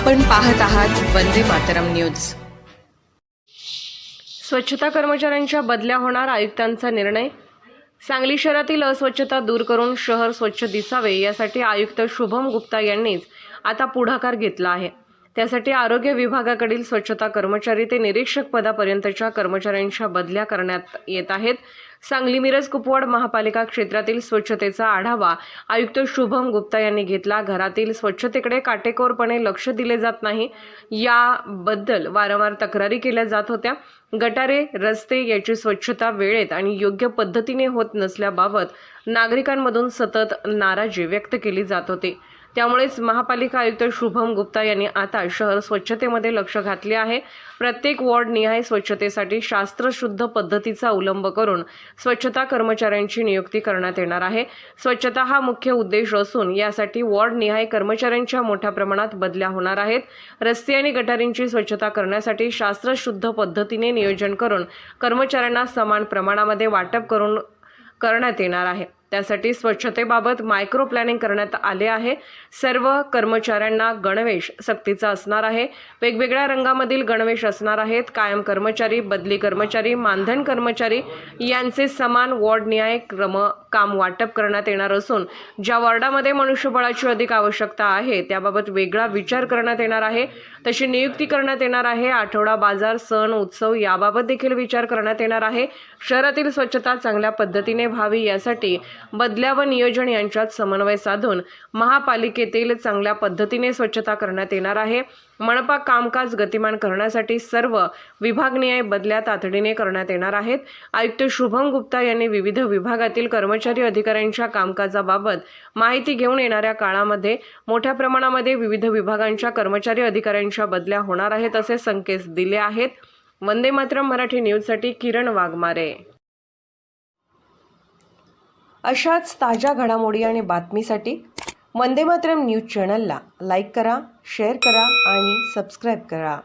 आपण पाहत आहात वंदे मातरम न्यूज. स्वच्छता कर्मचाऱ्यांच्या बदल्या होणार आयुक्तांचा निर्णय? सांगली शहरातील अस्वच्छता दूर करून शहर स्वच्छ दिसावे यासाठी आयुक्त शुभम गुप्ता यांनीच आता पुढाकार घेतला आहे. त्यासाठी आरोग्य विभागाकडील स्वच्छता कर्मचारी ते निरीक्षक पदापर्यंतच्या कर्मचाऱ्यांच्या बदल्या करण्यात येत आहेत. सांगली मिरज कुपवाड महापालिका क्षेत्रातील स्वच्छतेचा आढावा आयुक्त शुभम गुप्ता यांनी घेतला. घरातील स्वच्छतेकडे काटेकोरपणे लक्ष दिले जात नाही. याबद्दल वारंवार तक्रारी केल्या जात होत्या. गटारे रस्ते याची स्वच्छता वेळेत आणि योग्य पद्धतीने होत नसल्याबाबत नागरिकांमधून सतत नाराजी व्यक्त केली जात होती. त्यामुळेच महापालिका आयुक्त शुभम गुप्ता यांनी आता शहर स्वच्छतेमध्ये लक्ष घातले आहे. प्रत्येक वॉर्ड निहाय स्वच्छतेसाठी शास्त्रशुद्ध पद्धतीचा अवलंब करून स्वच्छता कर्मचाऱ्यांची नियुक्ती करण्यात येणार आहे. स्वच्छता हा मुख्य उद्देश असून यासाठी वॉर्ड निहाय कर्मचाऱ्यांच्या मोठ्या प्रमाणात बदल्या होणार आहेत. रस्ते आणि गटारींची स्वच्छता करण्यासाठी शास्त्रशुद्ध पद्धतीने नियोजन करून कर्मचाऱ्यांना समान प्रमाणामध्ये वाटप करून करण्यात येणार आहे. त्यासाठी स्वच्छतेबाबत मायक्रो प्लॅनिंग करण्यात आले आहे. सर्व कर्मचाऱ्यांना गणवेश सक्तीचा असणार आहे. वेगवेगळ्या रंगामधील गणवेश असणार आहेत. कायम कर्मचारी बदली कर्मचारी मानधन कर्मचारी यांचे समान वॉर्ड न्याय क्रम काम वाटप करण्यात येणार असून ज्या वॉर्डामध्ये मनुष्यबळाची अधिक आवश्यकता आहे त्याबाबत वेगळा विचार करण्यात येणार आहे. तशी नियुक्ती करण्यात येणार आहे. आठवडा बाजार सण उत्सव याबाबत देखील विचार करण्यात येणार आहे. शहरातील स्वच्छता चांगल्या पद्धतीने व्हावी यासाठी बदल्या व नियोजन यांच्यात समन्वय साधून महापालिकेतील चांगल्या पद्धतीने स्वच्छता करण्यात येणार आहे. मनपा कामकाज गतिमान करण्यासाठी सर्व विभागनिहाय बदल्या तातडीने करण्यात येणार आहेत. आयुक्त शुभम गुप्ता यांनी विविध विभागातील कर्मचारी कर्मचारी अधिकाऱ्यांच्या कामकाजाबाबत माहिती घेऊन येणाऱ्या काळामध्ये मोठ्या प्रमाणामध्ये विविध विभागांच्या कर्मचारी अधिकाऱ्यांच्या बदल्या होणार आहेत असे संकेत दिले आहेत. वंदे मातरम मराठी न्यूजसाठी किरण वाघमारे. अशाच ताज्या घडामोडी आणि बातमीसाठी वंदे मातरम न्यूज चॅनलला लाईक करा शेअर करा आणि सबस्क्राईब करा.